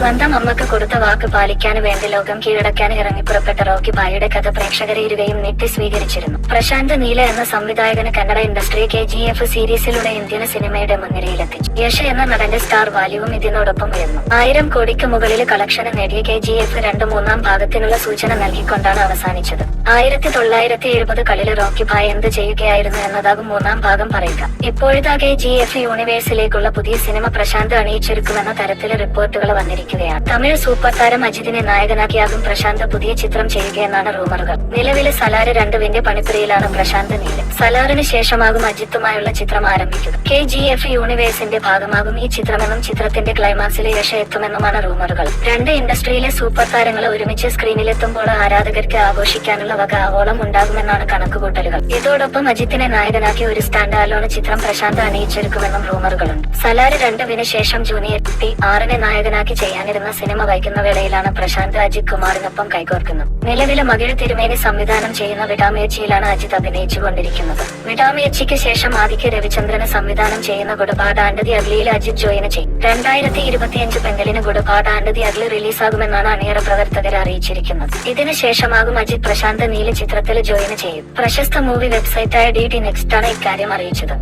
സ്വന്തം അമ്മയ്ക്ക് കൊടുത്ത വാക്ക് പാലിക്കാൻ വേണ്ടി ലോകം കീഴടക്കാൻ ഇറങ്ങിപ്പുറപ്പെട്ട റോക്കി ബായിയുടെ കഥ പ്രേക്ഷകരെ ഇരുവയും നെറ്റി സ്വീകരിച്ചിരുന്നു. പ്രശാന്ത് നീല എന്ന സംവിധായകന് Kannada industry K G F സീരീസിലൂടെ Indian സിനിമയുടെ മുൻനിരയിലെത്തിച്ചു. യശ എന്ന നടന്റെ സ്റ്റാർ വാല്യൂവും ഇതിനോടൊപ്പം ഉയർന്നു. ആയിരം കോടിക്ക് മുകളിൽ കളക്ഷൻ നേടിയ കെ ജി എഫ് രണ്ട് മൂന്നാം ഭാഗത്തിനുള്ള സൂചന നൽകിക്കൊണ്ടാണ് അവസാനിച്ചത്. ആയിരത്തി തൊള്ളായിരത്തി എഴുപത് കളിൽ റോക്കി ഭായ് എന്ത് ചെയ്യുകയായിരുന്നു എന്നതാകും മൂന്നാം ഭാഗം പറയുക. ഇപ്പോഴത്തെ ജി എഫ് യൂണിവേഴ്സിലേക്കുള്ള പുതിയ സിനിമ പ്രശാന്ത് അണിയിച്ചൊരുക്കുമെന്ന തരത്തിലെ റിപ്പോർട്ടുകൾ വന്നിരിക്കുകയാണ് തമിഴ് സൂപ്പർ താരം അജിതിനെ നായകനാക്കിയാകും പ്രശാന്ത് പുതിയ ചിത്രം ചെയ്യുകയെന്നാണ് റൂമറുകൾ. നിലവിലെ സലാര് രണ്ടുവിന്റെ പണിപ്പുരയിലാണ് പ്രശാന്ത് നീല സലാറിന് ശേഷമാകും അജിത്തുമായുള്ള ചിത്രം ആരംഭിക്കുക. കെ ജി എഫ് യൂണിവേഴ്സിന്റെ ഭാഗമാകും ഈ ചിത്രമെന്നും ചിത്രത്തിന്റെ ക്ലൈമാക്സിലെ യശ എത്തുമെന്നുമാണ് റൂമറുകൾ. രണ്ട് ഇൻഡസ്ട്രിയിലെ സൂപ്പർ താരങ്ങൾ ഒരുമിച്ച് സ്ക്രീനിലെത്തുമ്പോൾ ആരാധകർക്ക് ആഘോഷിക്കാനുള്ള വക ആവോളം ഉണ്ടാകുമെന്നാണ് കണക്കുകൂട്ടലുകൾ. ഇതോടൊപ്പം അജിത്തിനെ നായകനാക്കി ഒരു സ്റ്റാൻഡ് ആലോണ ചിത്രം പ്രശാന്ത് അണിയിച്ചൊരുക്കുമെന്നും റൂമറുകളുണ്ട്. സലാര് രണ്ടുവിന് ശേഷം ജൂനിയർ ടി ആറിനെ നായകനാക്കി ചെയ്യാനിരുന്ന സിനിമ വയ്ക്കുന്ന വേളയിലാണ് പ്രശാന്ത് അജിത് കുമാറിനൊപ്പം കൈകോർക്കുന്നത്. നിലവിലെ മകിഴ് തിരുമേനി സംവിധാനം ചെയ്യുന്ന വിടാമേച്ചിയിലാണ് അജിത് അഭിനയിച്ചുകൊണ്ടിരിക്കുന്നത്. വിടാമേച്ചിക്ക് ശേഷം ആദിത്യ രവിചന്ദ്രന് സംവിധാനം ചെയ്യുന്ന ഗുഡപാട് ആൻഡതി അഗ്ലിയിൽ അജിത് ജോയിന് ചെയ്യും. രണ്ടായിരത്തി ഇരുപത്തിയഞ്ച് പെങ്കലിന് ഗുഡപാട് ആൻഡതി അഗ്ലി റിലീസാകുമെന്നാണ് അണിയറ പ്രവർത്തകർ അറിയിച്ചിരിക്കുന്നത്. ഇതിന് ശേഷമാകും അജിത് പ്രശാന്ത് നീല ചിത്രത്തിൽ ജോയിന് ചെയ്യും. പ്രശസ്ത മൂവി വെബ്സൈറ്റായ ഡി ഡി നെക്സ്റ്റ് ആണ് ഇക്കാര്യം അറിയിച്ചത്.